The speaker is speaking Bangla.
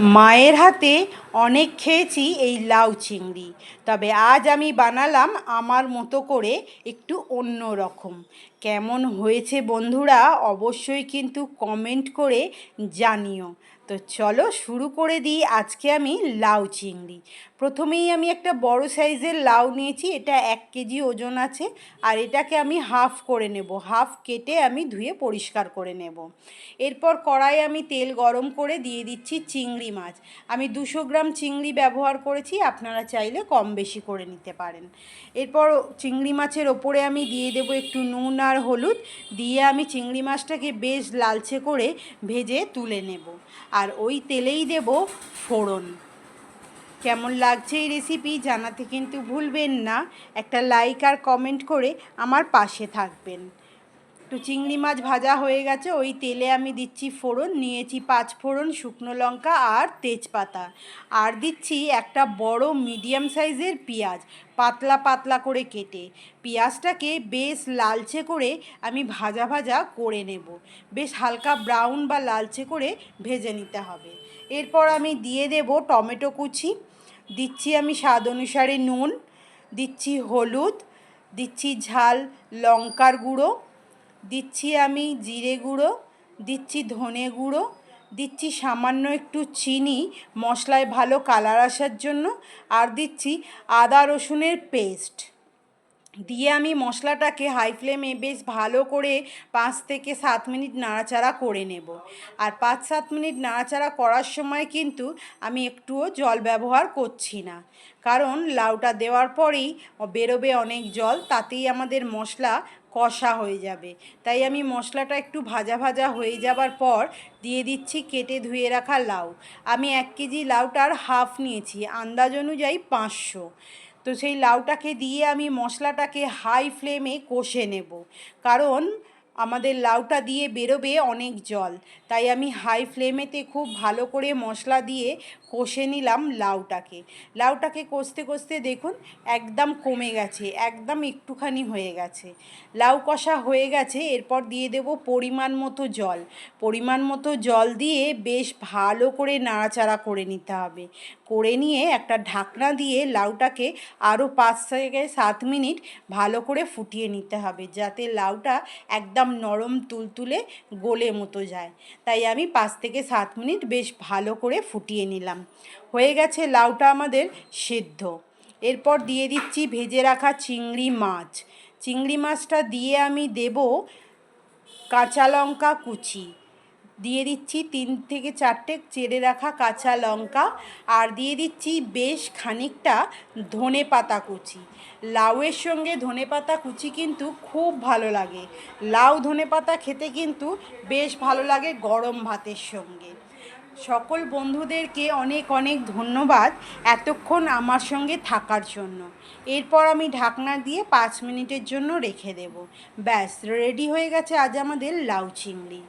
মায়ের হাতে অনেক খেয়েছি এই লাউ চিংড়ি। তবে আজ আমি বানালাম আমার মতো করে একটু অন্য রকম। কেমন হয়েছে বন্ধুরা অবশ্যই কিন্তু কমেন্ট করে জানিও। তো চলো শুরু করে দিই আজকে আমি লাউ চিংড়ি। প্রথমেই আমি একটা বড় সাইজের লাউ নিয়েছি, এটা এক কেজি ওজন আছে, আর এটাকে আমি হাফ করে নেব। হাফ কেটে আমি ধুয়ে পরিষ্কার করে নেব। এরপর কড়াই আমি তেল গরম করে দিয়ে দিচ্ছি চিংড়ি মাছ। আমি দুশো গ্রাম চিংড়ি ব্যবহার করেছি, আপনারা চাইলে কম বেশি করে নিতে পারেন। এরপর চিংড়ি মাছের ওপরে আমি দিয়ে দেবো একটু নুন আর হলুদ, দিয়ে আমি চিংড়ি মাছটাকে বেশ লালচে করে ভেজে তুলে নেব। আর ওই তেলেই দেব ফোড়ন। কেমন লাগছে এই রেসিপি জানাতে কিন্তু ভুলবেন না। একটা লাইক আর কমেন্ট করে আমার পাশে থাকবেন। তো চিংড়ি মাছ ভাজা হয়ে গেছে, ওই তেলে আমি দিচ্ছি ফোড়ন, নিয়েছি পাঁচ ফোড়ন, শুকনো লঙ্কা আর তেজপাতা। আর দিচ্ছি একটা বড় মিডিয়াম সাইজের পেঁয়াজ, পাতলা পাতলা করে কেটে। পেঁয়াজটাকে বেশ লালচে করে আমি ভাজা ভাজা করে নেব। বেশ হালকা ব্রাউন বা লালচে করে ভেজে নিতে হবে। এরপর আমি দিয়ে দেব টমেটো কুচি, দিচ্ছি আমি স্বাদ অনুসারে নুন, দিচ্ছি হলুদ, দিচ্ছি ঝাল লঙ্কার গুঁড়ো দিচ্ছি আমি জিরে গুঁড়ো, দিচ্ছি ধনে গুঁড়ো, দিচ্ছি সামান্য একটু চিনি, মশলায় ভালো কালার আসার জন্য, আর দিচ্ছি আদা রসুনের পেস্ট। দিয়ে আমি মশলাটাকে হাই ফ্লেমে বেশ ভালো করে পাঁচ থেকে সাত মিনিট নাড়াচাড়া করে নেব। আর পাঁচ সাত মিনিট নাড়াচাড়া করার সময় কিন্তু আমি একটুও জল ব্যবহার করছি না। কারণ লাউটা দেওয়ার পরেই বেরোবে অনেক জল, তাতেই আমাদের মশলা কষা হয়ে যাবে। তাই আমি মশলাটা একটু ভাজা ভাজা হয়ে যাবার পর দিয়ে দিচ্ছি কেটে ধুয়ে রাখা লাউ। আমি এক কেজি লাউটার হাফ নিয়েছি, আন্দাজ অনুযায়ী পাঁচশো। তো সেই লাউটাকে দিয়ে আমি মশলাটাকে হাই ফ্লেমে কষে নেব। কারণ আমাদের লাউটা দিয়ে বেরোবে অনেক জল। তাই আমি হাই ফ্লেমেতে খুব ভালো করে মশলা দিয়ে কষে নিলাম লাউটাকে। লাউটাকে কষতে কষতে দেখুন একদম কমে গেছে, একদম একটুখানি হয়ে গেছে। লাউ কষা হয়ে গেছে, এরপর দিয়ে দেব পরিমাণ মতো জল। পরিমাণ মতো জল দিয়ে বেশ ভালো করে নাড়াচাড়া করে নিতে হবে। করে নিয়ে একটা ঢাকনা দিয়ে লাউটাকে আরও পাঁচ থেকে সাত মিনিট ভালো করে ফুটিয়ে নিতে হবে, যাতে লাউটা একদম নরম তুলতুলে গোলে মতো যায়। তাই আমি পাঁচ থেকে সাত মিনিট বেশ ভালো করে ফুটিয়ে নিলাম। হয়ে গেছে লাউটা আমাদের সেদ্ধ। এরপর দিয়ে দিচ্ছি ভেজে রাখা চিংড়ি মাছ। চিংড়ি মাছটা দিয়ে আমি দেব কাঁচা লঙ্কা কুচি। দিয়ে দিচ্ছি তিন থেকে চারটে চেড়ে রাখা কাঁচা লঙ্কা আর দিয়ে দিচ্ছি বেশ খানিকটা ধনে পাতা কুচি। লাউয়ের সঙ্গে ধনে পাতা কুচি কিন্তু খুব ভালো লাগে। লাউ ধনে পাতা খেতে কিন্তু বেশ ভালো লাগে গরম ভাতের সঙ্গে। সকল বন্ধুদেরকে অনেক অনেক ধন্যবাদ এতক্ষণ আমার সঙ্গে থাকার জন্য। এরপর আমি ঢাকনা দিয়ে পাঁচ মিনিটের জন্য রেখে দেব। ব্যাস, রেডি হয়ে গেছে আজ আমাদের লাউ চিংড়ি।